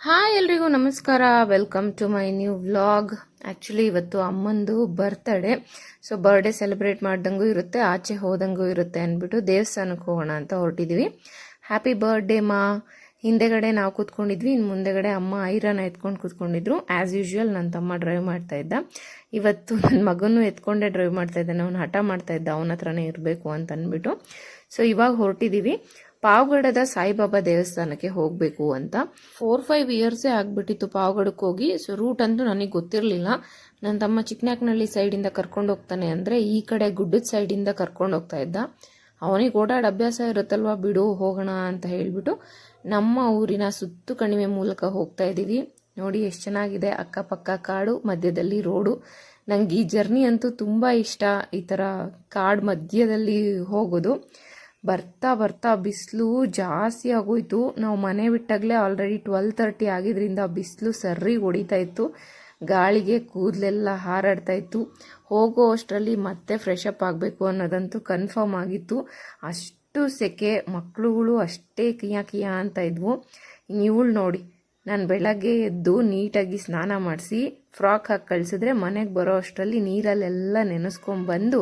Hi ಎಲ್ರಿಗೂ ನಮಸ್ಕಾರ. Welcome to my new vlog actually ಇವತ್ತು ಅಮ್ಮಂದು ಬರ್ತಡೇ ಸೊ ಬರ್ಡೇ ಸೆಲೆಬ್ರೇಟ್ ಮಾಡ್ದಂಗೂ ಇರುತ್ತೆ, ಆಚೆ ಹೋದಂಗೂ ಇರುತ್ತೆ ಅಂದ್ಬಿಟ್ಟು ದೇವಸ್ಥಾನಕ್ಕೆ ಹೋಗೋಣ ಅಂತ ಹೊರಟಿದ್ವಿ. ಹ್ಯಾಪಿ ಬರ್ಡೇ ಮಾ. ಹಿಂದೆಗಡೆ ನಾವು ಕೂತ್ಕೊಂಡಿದ್ವಿ ಇನ್ನು ಮುಂದೆಗಡೆ ಅಮ್ಮ ಐರನ್ ಎತ್ಕೊಂಡು ಕೂತ್ಕೊಂಡಿದ್ರು. ಆ್ಯಸ್ ಯೂಶುವಲ್ ನನ್ನ ತಮ್ಮ ಡ್ರೈವ್ ಮಾಡ್ತಾ ಇದ್ದ. ಇವತ್ತು ನನ್ನ ಮಗನೂ ಎತ್ಕೊಂಡೇ ಡ್ರೈವ್ ಮಾಡ್ತಾ ಇದ್ದಾನೆ. ಅವ್ನು ಹಠ ಮಾಡ್ತಾ ಇದ್ದ, ಅವನ ಹತ್ರನೇ ಇರಬೇಕು ಅಂತ ಅಂದ್ಬಿಟ್ಟು ಸೊ ಇವಾಗ ಹೊರಟಿದ್ದೀವಿ ಪಾವಗಡದ ಸಾಯಿಬಾಬಾ ದೇವಸ್ಥಾನಕ್ಕೆ ಹೋಗಬೇಕು ಅಂತ. ಫೋರ್ ಫೈವ್ ಇಯರ್ಸೇ ಆಗ್ಬಿಟ್ಟಿತ್ತು ಪಾವಗಡಕ್ಕೆ ಹೋಗಿ. ಸೊ ರೂಟ್ ಅಂತೂ ನನಗೆ ಗೊತ್ತಿರಲಿಲ್ಲ. ನನ್ನ ತಮ್ಮ ಚಿಕ್ಕನಾಕ್ನಳ್ಳಿ ಸೈಡಿಂದ ಕರ್ಕೊಂಡು ಹೋಗ್ತಾನೆ ಅಂದರೆ ಈ ಕಡೆ ಗುಡ್ಡದ ಸೈಡಿಂದ ಕರ್ಕೊಂಡು ಹೋಗ್ತಾ ಇದ್ದ. ಅವನಿಗೆ ಓಡಾಡ ಅಭ್ಯಾಸ ಇರುತ್ತಲ್ವ? ಬಿಡು, ಹೋಗೋಣ ಅಂತ ಹೇಳಿಬಿಟ್ಟು ನಮ್ಮ ಊರಿನ ಸುತ್ತು ಕಣಿವೆ ಮೂಲಕ ಹೋಗ್ತಾ ಇದ್ದೀವಿ. ನೋಡಿ, ಎಷ್ಟು ಚೆನ್ನಾಗಿದೆ. ಅಕ್ಕಪಕ್ಕ ಕಾಡು, ಮಧ್ಯದಲ್ಲಿ ರೋಡು. ನಂಗೆ ಈ ಜರ್ನಿ ಅಂತೂ ತುಂಬ ಇಷ್ಟ. ಈ ಥರ ಕಾಡು ಮಧ್ಯದಲ್ಲಿ ಹೋಗೋದು. ಬರ್ತಾ ಬರ್ತಾ ಬಿಸಿಲು ಜಾಸ್ತಿ ಆಗೋಯ್ತು. ನಾವು ಮನೆ ಬಿಟ್ಟಾಗಲೇ ಆಲ್ರೆಡಿ ಟ್ವೆಲ್ ತರ್ಟಿ ಆಗಿದ್ರಿಂದ ಬಿಸಿಲು ಸರ್ರಿ ಹೊಡಿತಾ ಇತ್ತು. ಗಾಳಿಗೆ ಕೂದಲೆಲ್ಲ ಹಾರಾಡ್ತಾ ಇತ್ತು. ಹೋಗೋ ಅಷ್ಟರಲ್ಲಿ ಮತ್ತೆ ಫ್ರೆಶ್ ಅಪ್ ಆಗಬೇಕು ಅನ್ನೋದಂತೂ ಕನ್ಫರ್ಮ್ ಆಗಿತ್ತು. ಅಷ್ಟು ಸೆಕೆ ಮಕ್ಕಳುಗಳು ಅಷ್ಟೇ ಕಿಯಾ ಕಿಯಾ ಅಂತ ಇದ್ವು. ಇವಳು ನೋಡಿ, ನಾನು ಬೆಳಗ್ಗೆ ಎದ್ದು ನೀಟಾಗಿ ಸ್ನಾನ ಮಾಡಿಸಿ ಫ್ರಾಕ್ ಹಾಕಿ ಕಳಿಸಿದ್ರೆ ಮನೆಗೆ ಬರೋ ಅಷ್ಟರಲ್ಲಿ ನೀರಲ್ಲೆಲ್ಲ ನೆನೆಸ್ಕೊಂಡ್ಬಂದು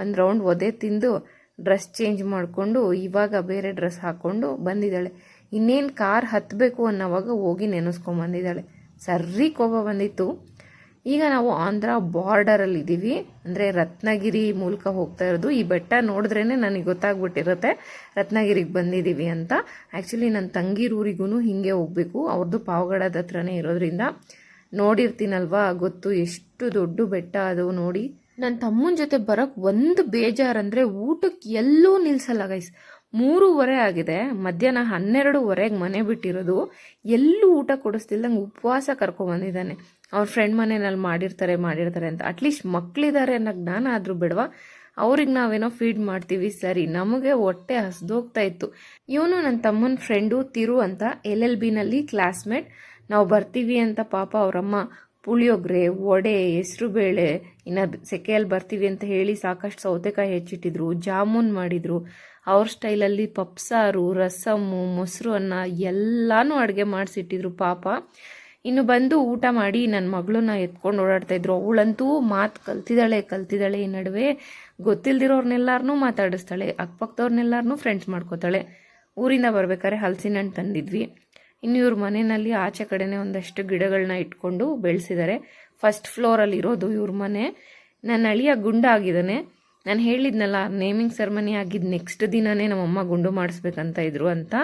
ಒಂದು ರೌಂಡ್ ಒದೆ ತಿಂದು ಡ್ರೆಸ್ ಚೇಂಜ್ ಮಾಡಿಕೊಂಡು ಇವಾಗ ಬೇರೆ ಡ್ರೆಸ್ ಹಾಕ್ಕೊಂಡು ಬಂದಿದ್ದಾಳೆ. ಇನ್ನೇನು ಕಾರ್ ಹತ್ತಬೇಕು ಅನ್ನೋವಾಗ ಹೋಗಿ ನೆನೆಸ್ಕೊಂಬಂದಿದ್ದಾಳೆ ಸರ್ರಿ ಕೋಪ ಬಂದಿತ್ತು. ಈಗ ನಾವು ಆಂಧ್ರ ಬಾರ್ಡರಲ್ಲಿ ಇದ್ದೀವಿ ಅಂದರೆ ರತ್ನಗಿರಿ ಮೂಲಕ ಹೋಗ್ತಾ ಇರೋದು. ಈ ಬೆಟ್ಟ ನೋಡಿದ್ರೇ ನನಗೆ ಗೊತ್ತಾಗ್ಬಿಟ್ಟಿರುತ್ತೆ. ರತ್ನಗಿರಿಗೆ ಬಂದಿದ್ದೀವಿ ಅಂತ. ಆ್ಯಕ್ಚುಲಿ ನನ್ನ ತಂಗಿರೂರಿಗೂ ಹಿಂಗೆ ಹೋಗಬೇಕು. ಅವ್ರದ್ದು ಪಾವಗಡದ ಹತ್ರನೇ ಇರೋದ್ರಿಂದ. ನೋಡಿರ್ತೀನಲ್ವಾ ಗೊತ್ತು. ಎಷ್ಟು ದೊಡ್ಡ ಬೆಟ್ಟ ಅದು ನೋಡಿ. ನನ್ನ ತಮ್ಮನ ಜೊತೆ ಬರೋಕ್ಕೆ ಒಂದು ಬೇಜಾರಂದರೆ ಊಟಕ್ಕೆ ಎಲ್ಲೂ ನಿಲ್ಸಲ್ಲ ಗೈಸ್ ಮೂರುವರೆ ಆಗಿದೆ. ಮಧ್ಯಾಹ್ನ ಹನ್ನೆರಡುವರೆಗೆ ಮನೆ ಬಿಟ್ಟಿರೋದು. ಎಲ್ಲೂ ಊಟ ಕೊಡಿಸ್ತಿಲ್ದಂಗೆ ಉಪವಾಸ ಕರ್ಕೊಬಂದಿದ್ದಾನೆ ಅವ್ರ ಫ್ರೆಂಡ್ ಮನೆಯಲ್ಲಿ ಮಾಡಿರ್ತಾರೆ ಮಾಡಿರ್ತಾರೆ ಅಂತ. ಅಟ್ಲೀಸ್ಟ್ ಮಕ್ಕಳಿದ್ದಾರೆ ಅನ್ನೋ ಜ್ಞಾನ ಆದರೂ ಬಿಡವಾ? ಅವ್ರಿಗೆ ನಾವೇನೋ ಫೀಡ್ ಮಾಡ್ತೀವಿ, ಸರಿ. ನಮಗೆ ಹೊಟ್ಟೆ ಹಸ್ದೋಗ್ತಾ ಇತ್ತು. ಇವನು ನನ್ನ ತಮ್ಮನ ಫ್ರೆಂಡು ತಿರು ಅಂತ ಎಲ್ ಎಲ್ ಬಿನಲ್ಲಿ ಕ್ಲಾಸ್ಮೇಟ್ ನಾವು ಬರ್ತೀವಿ ಅಂತ ಪಾಪ ಅವರಮ್ಮ. ಪುಳಿಯೋಗರೆ, ವಡೆ, ಹೆಸ್ರುಬೇಳೆ ಇನ್ನು ಸೆಕೆಯಲ್ಲಿ ಬರ್ತೀವಿ ಅಂತ ಹೇಳಿ ಸಾಕಷ್ಟು ಸೌತೆಕಾಯಿ ಹೆಚ್ಚಿಟ್ಟಿದ್ರು, ಜಾಮೂನ್ ಮಾಡಿದರು. ಅವ್ರ ಸ್ಟೈಲಲ್ಲಿ ಪಪ್ಸಾರು ರಸಮ್ಮು ಮೊಸರು ಅನ್ನ ಎಲ್ಲನೂ ಅಡುಗೆ ಮಾಡಿಸಿಟ್ಟಿದ್ರು ಪಾಪ. ಇನ್ನು ಬಂದು ಊಟ ಮಾಡಿ ನನ್ನ ಮಗಳನ್ನ ಎತ್ಕೊಂಡು ಓಡಾಡ್ತಾ ಇದ್ರು. ಅವಳಂತೂ ಮಾತು ಕಲ್ತಿದ್ದಾಳೆ ಕಲ್ತಿದ್ದಾಳೆ ಈ ನಡುವೆ. ಗೊತ್ತಿಲ್ದಿರೋರ್ನೆಲ್ಲಾರನೂ ಮಾತಾಡಿಸ್ತಾಳೆ ಅಕ್ಕಪಕ್ಕದವ್ರನ್ನೆಲ್ಲಾರನೂ ಫ್ರೆಂಡ್ಸ್ ಮಾಡ್ಕೋತಾಳೆ. ಊರಿಂದ ಬರ್ಬೇಕಾದ್ರೆ ಹಲಸಿನ ಹಣ್ಣು ತಂದಿದ್ವಿ. ಇನ್ನು ಇವ್ರ ಮನೆಯಲ್ಲಿ ಆಚೆ ಕಡೆನೇ ಒಂದಷ್ಟು ಗಿಡಗಳನ್ನ ಇಟ್ಕೊಂಡು ಬೆಳೆಸಿದ್ದಾರೆ ಫಸ್ಟ್ ಫ್ಲೋರಲ್ಲಿ ಇರೋದು ಇವ್ರ ಮನೆ. ನನ್ನ ಅಳಿಯ ಗುಂಡ ಆಗಿದ್ದಾನೆ. ನಾನು ಹೇಳಿದ್ನಲ್ಲ ನೇಮಿಂಗ್ ಸೆರ್ಮನಿ ಆಗಿದ್ದು ನೆಕ್ಸ್ಟ್ ದಿನನೇ ನಮ್ಮಮ್ಮ ಗುಂಡು ಮಾಡಿಸ್ಬೇಕಂತ ಇದ್ರು ಅಂತ.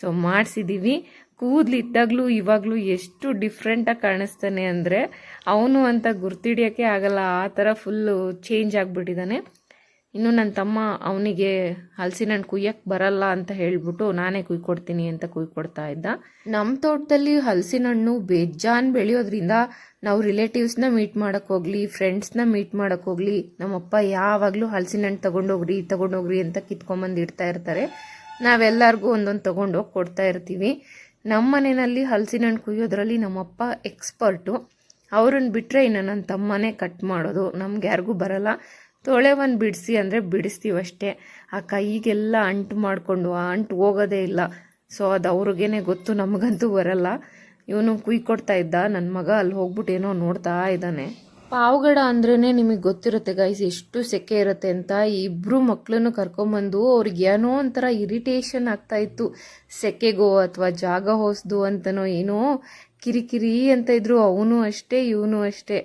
ಸೊ ಮಾಡಿಸಿದ್ದೀವಿ ಕೂದಲಿದ್ದಾಗಲೂ ಇವಾಗಲೂ ಎಷ್ಟು ಡಿಫ್ರೆಂಟಾಗಿ ಕಾಣಿಸ್ತಾನೆ ಅಂದರೆ, ಅವನು ಅಂತ ಗುರ್ತಿಡಿಯೋಕ್ಕೆ ಆಗಲ್ಲ. ಆ ಥರ ಫುಲ್ಲು ಚೇಂಜ್ ಆಗಿಬಿಟ್ಟಿದ್ದಾನೆ. ಇನ್ನು ನನ್ನ ತಮ್ಮ ಅವನಿಗೆ ಹಲಸಿನ ಹಣ್ಣು ಕುಯ್ಯಕ್ಕೆ ಬರಲ್ಲ ಅಂತ ಹೇಳ್ಬಿಟ್ಟು ನಾನೇ ಕುಯ್ಕೊಡ್ತೀನಿ ಅಂತ ಕುಯ್ಕೊಡ್ತಾ ಇದ್ದ. ನಮ್ಮ ತೋಟದಲ್ಲಿ ಹಲಸಿನ ಹಣ್ಣು ಬೇಜಾನ್ ಬೆಳೆಯೋದ್ರಿಂದ ನಾವು ರಿಲೇಟಿವ್ಸ್ನ ಮೀಟ್ ಮಾಡೋಕೆ ಹೋಗ್ಲಿ ಫ್ರೆಂಡ್ಸ್ನ ಮೀಟ್ ಮಾಡೋಕೆ ಹೋಗ್ಲಿ, ನಮ್ಮಪ್ಪ ಯಾವಾಗಲೂ ಹಲಸಿನ ಹಣ್ಣು ತೊಗೊಂಡೋಗ್ರಿ ತೊಗೊಂಡೋಗ್ರಿ ಅಂತ ಕಿತ್ಕೊಂಬಂದು ಇಡ್ತಾ ಇರ್ತಾರೆ. ನಾವೆಲ್ಲರಿಗೂ ಒಂದೊಂದು ತೊಗೊಂಡೋಗಿ ಕೊಡ್ತಾ ಇರ್ತೀವಿ. ನಮ್ಮ ಮನೆಯಲ್ಲಿ ಹಲಸಿನ ಹಣ್ಣು ಕುಯ್ಯೋದ್ರಲ್ಲಿ ನಮ್ಮಪ್ಪ ಎಕ್ಸ್ಪರ್ಟು ಅವ್ರನ್ನ ಬಿಟ್ಟರೆ ಇನ್ನು ನನ್ನ ತಮ್ಮನೇ ಕಟ್ ಮಾಡೋದು. ನಮ್ಗೆ ಯಾರಿಗೂ ಬರಲ್ಲ. ತೊಳೆ ಒಂದು ಬಿಡಿಸಿ ಅಂದರೆ ಬಿಡಿಸ್ತೀವಷ್ಟೇ ಆ ಕೈಗೆಲ್ಲ ಅಂಟು ಮಾಡಿಕೊಂಡು, ಆ ಅಂಟು ಹೋಗೋದೇ ಇಲ್ಲ. ಸೊ ಅದು ಅವ್ರಿಗೇನೆ ಗೊತ್ತು, ನಮಗಂತೂ ಬರಲ್ಲ. ಇವನು ಕುಯ್ಕೊಡ್ತಾ ಇದ್ದ ನನ್ನ ಮಗ ಅಲ್ಲಿ ಹೋಗ್ಬಿಟ್ಟು ಏನೋ ನೋಡ್ತಾ ಇದ್ದಾನೆ ಪಾವಗಡ ಅಂದ್ರೇ ನಿಮಗೆ ಗೊತ್ತಿರುತ್ತೆ ಗೈಸ್ ಎಷ್ಟು ಸೆಕೆ ಇರುತ್ತೆ ಅಂತ. ಇಬ್ಬರು ಮಕ್ಕಳನ್ನು ಕರ್ಕೊಂಬಂದು ಅವ್ರಿಗೆ ಏನೋ ಒಂಥರ ಇರಿಟೇಷನ್ ಆಗ್ತಾ ಇತ್ತು. ಸೆಕೆಗೋ ಅಥವಾ ಜಾಗ ಹೊಸ್ದು ಅಂತನೋ ಏನೋ ಕಿರಿಕಿರಿ ಅಂತ ಇದ್ರು. ಅವನು ಅಷ್ಟೇ, ಇವನು ಅಷ್ಟೇ.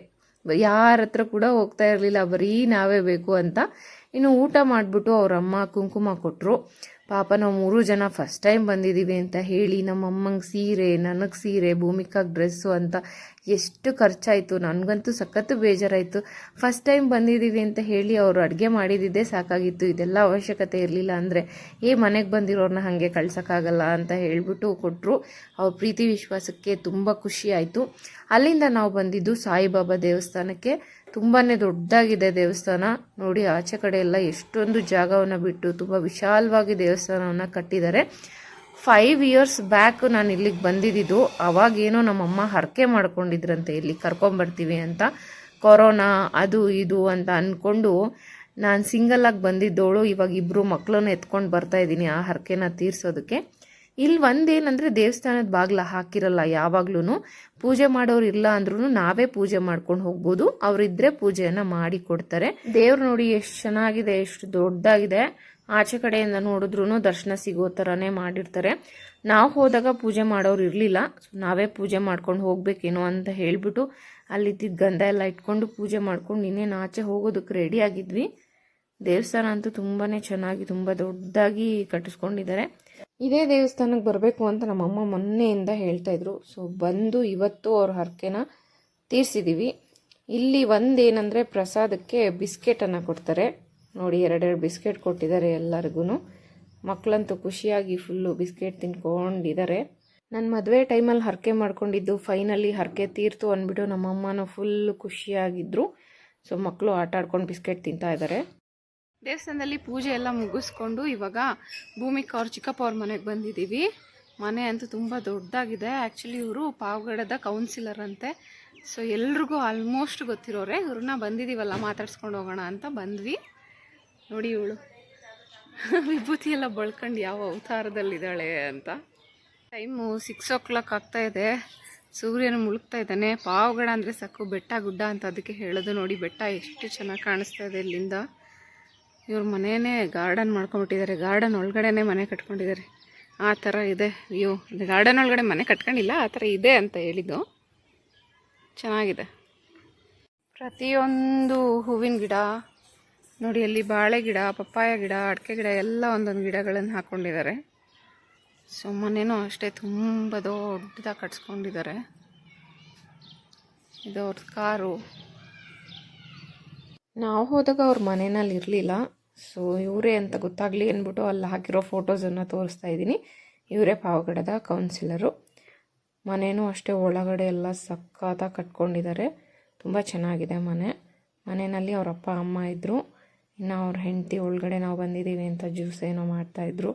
ಯಾರ ಹತ್ರ ಕೂಡ ಹೋಗ್ತಾ ಇರಲಿಲ್ಲ, ಬರೀ ನಾವೇ ಬೇಕು ಅಂತ. ಇನ್ನು ಊಟ ಮಾಡಿಬಿಟ್ಟು ಅವರಮ್ಮ ಕುಂಕುಮ ಕೊಟ್ಟರು ಪಾಪ ನಾವು ಮೂರು ಜನ ಫಸ್ಟ್ ಟೈಮ್ ಬಂದಿದ್ದೀವಿ ಅಂತ ಹೇಳಿ ನಮ್ಮ ಅಮ್ಮಂಗೆ ಸೀರೆ, ನನಗೆ ಸೀರೆ, ಭೂಮಿಕಾಗೆ ಡ್ರೆಸ್ಸು ಅಂತ ಎಷ್ಟು ಖರ್ಚಾಯಿತು. ನನಗಂತೂ ಸಖತ್ತು ಬೇಜಾರಾಯಿತು. ಫಸ್ಟ್ ಟೈಮ್ ಬಂದಿದ್ದೀವಿ ಅಂತ ಹೇಳಿ ಅವರು ಅಡುಗೆ ಮಾಡಿದ್ದಿದ್ದೇ ಸಾಕಾಗಿತ್ತು. ಇದೆಲ್ಲ ಅವಶ್ಯಕತೆ ಇರಲಿಲ್ಲ ಅಂದರೆ, ಏ, ಮನೆಗೆ ಬಂದಿರೋರನ್ನ ಹಾಗೆ ಕಳ್ಸೋಕ್ಕಾಗಲ್ಲ ಅಂತ ಹೇಳಿಬಿಟ್ಟು ಕೊಟ್ಟರು ಅವ್ರ ಪ್ರೀತಿ ವಿಶ್ವಾಸಕ್ಕೆ ತುಂಬ ಖುಷಿ ಆಯಿತು. ಅಲ್ಲಿಂದ ನಾವು ಬಂದಿದ್ದು ಸಾಯಿಬಾಬಾ ದೇವಸ್ಥಾನಕ್ಕೆ. ತುಂಬಾ ದೊಡ್ಡದಾಗಿದೆ ದೇವಸ್ಥಾನ. ನೋಡಿ, ಆಚೆ ಕಡೆ ಎಲ್ಲ ಎಷ್ಟೊಂದು ಜಾಗವನ್ನು ಬಿಟ್ಟು ತುಂಬ ವಿಶಾಲವಾಗಿ ದೇವಸ್ಥಾನವನ್ನು ಕಟ್ಟಿದ್ದಾರೆ. ಫೈವ್ ಇಯರ್ಸ್ ಬ್ಯಾಕ್ ನಾನು ಇಲ್ಲಿಗೆ ಬಂದಿದ್ದು, ಅವಾಗೇನೋ ನಮ್ಮಮ್ಮ ಹರಕೆ ಮಾಡ್ಕೊಂಡಿದ್ರಂತೆ, ಇಲ್ಲಿ ಕರ್ಕೊಂಬರ್ತೀವಿ ಅಂತ. ಕೊರೋನಾ, ಅದು ಇದು ಅಂತ ಅಂದ್ಕೊಂಡು ನಾನು ಸಿಂಗಲ್ಲಾಗಿ ಬಂದಿದ್ದವಳು ಇವಾಗ ಇಬ್ಬರು ಮಕ್ಕಳನ್ನ ಎತ್ಕೊಂಡು ಬರ್ತಾ ಇದ್ದೀನಿ ಆ ಹರಕೆನ ತೀರ್ಸೋದಕ್ಕೆ. ಇಲ್ಲಿ ಒಂದೇನಂದ್ರೆ ದೇವಸ್ಥಾನದ ಬಾಗ್ಲ ಹಾಕಿರಲ್ಲ ಯಾವಾಗ್ಲೂ ಪೂಜೆ ಮಾಡೋರು ಇಲ್ಲ ಅಂದ್ರೂ ನಾವೇ ಪೂಜೆ ಮಾಡ್ಕೊಂಡು ಹೋಗ್ಬೋದು. ಅವರಿದ್ರೆ ಪೂಜೆಯನ್ನು ಮಾಡಿ ಕೊಡ್ತಾರೆ. ದೇವ್ರು ನೋಡಿ ಎಷ್ಟು ಚೆನ್ನಾಗಿದೆ, ಎಷ್ಟು ದೊಡ್ಡದಾಗಿದೆ ಆಚೆ ಕಡೆಯಿಂದ ನೋಡಿದ್ರು ದರ್ಶನ ಸಿಗೋ ಥರನೇ ಮಾಡಿರ್ತಾರೆ. ನಾವು ಹೋದಾಗ ಪೂಜೆ ಮಾಡೋರು ಇರಲಿಲ್ಲ. ನಾವೇ ಪೂಜೆ ಮಾಡ್ಕೊಂಡು ಹೋಗ್ಬೇಕೇನೋ ಅಂತ ಹೇಳ್ಬಿಟ್ಟು ಅಲ್ಲಿದ್ದ ಗಂಧ ಎಲ್ಲ ಇಟ್ಕೊಂಡು ಪೂಜೆ ಮಾಡ್ಕೊಂಡು ಇನ್ನೇನು ಆಚೆ ಹೋಗೋದಕ್ಕೆ ರೆಡಿ ಆಗಿದ್ವಿ. ದೇವಸ್ಥಾನ ಅಂತೂ ತುಂಬಾ ಚೆನ್ನಾಗಿ, ತುಂಬ ದೊಡ್ಡದಾಗಿ ಕಟ್ಟಿಸ್ಕೊಂಡಿದ್ದಾರೆ. ಇದೇ ದೇವಸ್ಥಾನಕ್ಕೆ ಬರಬೇಕು ಅಂತ ನಮ್ಮಮ್ಮ ಮೊನ್ನೆಯಿಂದ ಹೇಳ್ತಾ ಇದ್ರು. ಸೊ ಬಂದು ಇವತ್ತು ಅವ್ರ ಹರಕೆನ ತೀರ್ಸಿದ್ದೀವಿ ಇಲ್ಲಿ ಒಂದೇನಂದರೆ ಪ್ರಸಾದಕ್ಕೆ ಬಿಸ್ಕೆಟನ್ನು ಕೊಡ್ತಾರೆ. ನೋಡಿ, ಎರಡೆರಡು ಬಿಸ್ಕೆಟ್ ಕೊಟ್ಟಿದ್ದಾರೆ ಎಲ್ಲರಿಗೂ ಮಕ್ಕಳಂತೂ ಖುಷಿಯಾಗಿ ಫುಲ್ಲು ಬಿಸ್ಕೆಟ್ ತಿನ್ಕೊಂಡಿದ್ದಾರೆ ನನ್ನ ಮದುವೆ ಟೈಮಲ್ಲಿ ಹರಕೆ ಮಾಡ್ಕೊಂಡಿದ್ದು ಫೈನಲಿ ಹರಕೆ ತೀರ್ತು ಅಂದ್ಬಿಟ್ಟು ನಮ್ಮಮ್ಮನೂ ಫುಲ್ ಖುಷಿಯಾಗಿದ್ದರು ಸೊ ಮಕ್ಕಳು ಆಟ ಆಡ್ಕೊಂಡು ಬಿಸ್ಕೆಟ್ ತಿಂತಾ ಇದ್ದಾರೆ. ದೇವಸ್ಥಾನದಲ್ಲಿ ಪೂಜೆ ಎಲ್ಲ ಮುಗಿಸ್ಕೊಂಡು ಇವಾಗ ಭೂಮಿಕ ಅವ್ರ ಚಿಕ್ಕಪ್ಪ ಅವ್ರ ಮನೆಗೆ ಬಂದಿದ್ದೀವಿ. ಮನೆ ಅಂತೂ ತುಂಬ ದೊಡ್ಡದಾಗಿದೆ. ಆ್ಯಕ್ಚುಲಿ ಇವರು ಪಾವಗಡದ ಕೌನ್ಸಿಲರ್ ಅಂತೆ. ಸೊ ಎಲ್ರಿಗೂ ಆಲ್ಮೋಸ್ಟ್ ಗೊತ್ತಿರೋರೆ, ಇವ್ರನ್ನ ಬಂದಿದ್ದೀವಲ್ಲ ಮಾತಾಡ್ಸ್ಕೊಂಡು ಹೋಗೋಣ ಅಂತ ಬಂದ್ವಿ. ನೋಡಿ ಇವಳು. ವಿಭೂತಿ ಎಲ್ಲ ಬಳ್ಕೊಂಡು ಯಾವ ಅವತಾರದಲ್ಲಿದ್ದಾಳೆ ಅಂತ. ಟೈಮು ಸಿಕ್ಸ್ ಓ ಕ್ಲಾಕ್ ಆಗ್ತಾ ಇದೆ. ಸೂರ್ಯನ ಮುಳುಗ್ತಾ ಇದ್ದಾನೆ. ಪಾವಗಡ ಅಂದರೆ ಸಾಕು, ಬೆಟ್ಟ ಗುಡ್ಡ ಅಂತ ಅದಕ್ಕೆ ಹೇಳೋದು ನೋಡಿ, ಬೆಟ್ಟ ಎಷ್ಟು ಚೆನ್ನಾಗಿ ಕಾಣಿಸ್ತಾ ಇದೆ ಇಲ್ಲಿಂದ. ಇವ್ರ ಮನೆಯೇ ಗಾರ್ಡನ್ ಮಾಡ್ಕೊಂಬಿಟ್ಟಿದ್ದಾರೆ ಗಾರ್ಡನ್ ಒಳಗಡೆನೇ ಮನೆ ಕಟ್ಕೊಂಡಿದ್ದಾರೆ. ಆ ಥರ ಇದೆ ವ್ಯೂ ಗಾರ್ಡನ್ ಒಳಗಡೆ ಮನೆ ಕಟ್ಕೊಂಡಿಲ್ಲ, ಆ ಥರ ಇದೆ ಅಂತ ಹೇಳಿದ್ದು. ಚೆನ್ನಾಗಿದೆ. ಪ್ರತಿಯೊಂದು ಹೂವಿನ ಗಿಡ, ನೋಡಿ ಅಲ್ಲಿ ಬಾಳೆ ಗಿಡ, ಪಪ್ಪಾಯ ಗಿಡ, ಅಡಿಕೆ ಗಿಡ, ಎಲ್ಲ ಒಂದೊಂದು ಗಿಡಗಳನ್ನು ಹಾಕ್ಕೊಂಡಿದ್ದಾರೆ ಸೊ ಮನೇನೂ ಅಷ್ಟೇ ತುಂಬ ದೊಡ್ಡದಾಗಿ ಕಟ್ಸ್ಕೊಂಡಿದ್ದಾರೆ. ಇದು ಅವ್ರದ್ದು ಕಾರು. ನಾವು ಹೋದಾಗ ಅವ್ರ ಮನೆಯಲ್ಲಿ ಇರಲಿಲ್ಲ. ಸೊ ಇವರೇ ಅಂತ ಗೊತ್ತಾಗಲಿ ಅಂದ್ಬಿಟ್ಟು ಅಲ್ಲಿ ಹಾಕಿರೋ ಫೋಟೋಸನ್ನು ತೋರಿಸ್ತಾ ಇದ್ದೀನಿ. ಇವರೇ ಪಾವಗಡದ ಕೌನ್ಸಿಲರು ಮನೆಯೂ ಅಷ್ಟೇ ಒಳಗಡೆ ಎಲ್ಲ ಸಕ್ಕತ್ತಾಗಿ ಕಟ್ಕೊಂಡಿದ್ದಾರೆ ತುಂಬ ಚೆನ್ನಾಗಿದೆ ಮನೆ. ಮನೆಯಲ್ಲಿ ಅವ್ರ ಅಪ್ಪ, ಅಮ್ಮ ಇದ್ದರು ಇನ್ನು ಅವ್ರ ಹೆಂಡತಿ ಒಳಗಡೆ ನಾವು ಬಂದಿದ್ದೀವಿ ಅಂತ ಜ್ಯೂಸ್ ಏನೋ ಮಾಡ್ತಾಯಿದ್ರು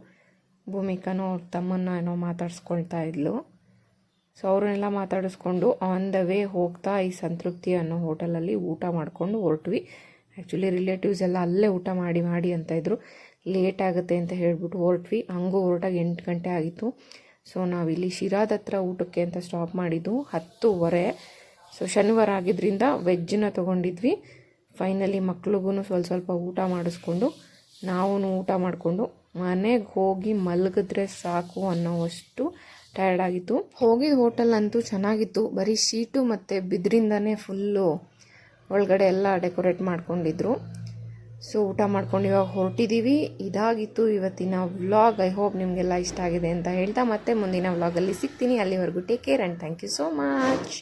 ಭೂಮಿಕನೂ ಅವ್ರ ತಮ್ಮನ್ನ ಏನೋ ಮಾತಾಡಿಸ್ಕೊಳ್ತಾ ಇದ್ಲು. ಸೊ, ಅವ್ರನ್ನೆಲ್ಲ ಮಾತಾಡಿಸ್ಕೊಂಡು ಆನ್ ದ ವೇ ಹೋಗ್ತಾ ಈ ಸಂತೃಪ್ತಿ ಅನ್ನೋ ಹೋಟೆಲಲ್ಲಿ ಊಟ ಮಾಡಿಕೊಂಡು ಹೊರಟ್ವಿ. ಆ್ಯಕ್ಚುಲಿ ರಿಲೇಟಿವ್ಸ್ ಎಲ್ಲ ಅಲ್ಲೇ ಊಟ ಮಾಡಿ ಮಾಡಿ ಅಂತ ಇದ್ದರು ಲೇಟ್ ಆಗುತ್ತೆ ಅಂತ ಹೇಳ್ಬಿಟ್ಟು ಹೊರಟ್ವಿ. ಹಂಗೂ ಹೊರಟಾಗ ಎಂಟು ಗಂಟೆ ಆಗಿತ್ತು. ಸೊ ನಾವಿಲ್ಲಿ ಶಿರಾದ ಹತ್ರ ಊಟಕ್ಕೆ ಅಂತ ಸ್ಟಾಪ್ ಮಾಡಿದ್ದು. ಹತ್ತುವರೆ. ಸೊ ಶನಿವಾರ ಆಗಿದ್ದರಿಂದ ವೆಜ್ಜನ್ನ ತೊಗೊಂಡಿದ್ವಿ. ಫೈನಲಿ ಮಕ್ಳಿಗೂ ಸ್ವಲ್ಪ ಸ್ವಲ್ಪ ಊಟ ಮಾಡಿಸ್ಕೊಂಡು ನಾವು ಊಟ ಮಾಡಿಕೊಂಡು ಮನೆಗೆ ಹೋಗಿ ಮಲಗಿದ್ರೆ ಸಾಕು ಅನ್ನೋವಷ್ಟು ಟಯರ್ಡ್ ಆಗಿತ್ತು ಹೋಗಿದ ಹೋಟೆಲ್ ಅಂತೂ ಚೆನ್ನಾಗಿತ್ತು. ಬರೀ ಶೀಟು ಮತ್ತು ಬಿದ್ರಿಂದನೇ ಫುಲ್ಲು ಒಳಗಡೆ ಎಲ್ಲ ಡೆಕೋರೇಟ್ ಮಾಡ್ಕೊಂಡಿದ್ರು. ಸೊ, ಊಟ ಮಾಡ್ಕೊಂಡು ಇವಾಗ ಹೊರಟಿದ್ದೀವಿ ಇದಾಗಿತ್ತು ಇವತ್ತಿನ ವ್ಲಾಗ್. ಐ ಹೋಪ್ ನಿಮಗೆಲ್ಲ ಇಷ್ಟ ಆಗಿದೆ ಅಂತ ಹೇಳ್ತಾ ಮತ್ತೆ ಮುಂದಿನ ವ್ಲಾಗಲ್ಲಿ ಸಿಗ್ತೀನಿ. ಅಲ್ಲಿವರೆಗೂ take care and thank you so much.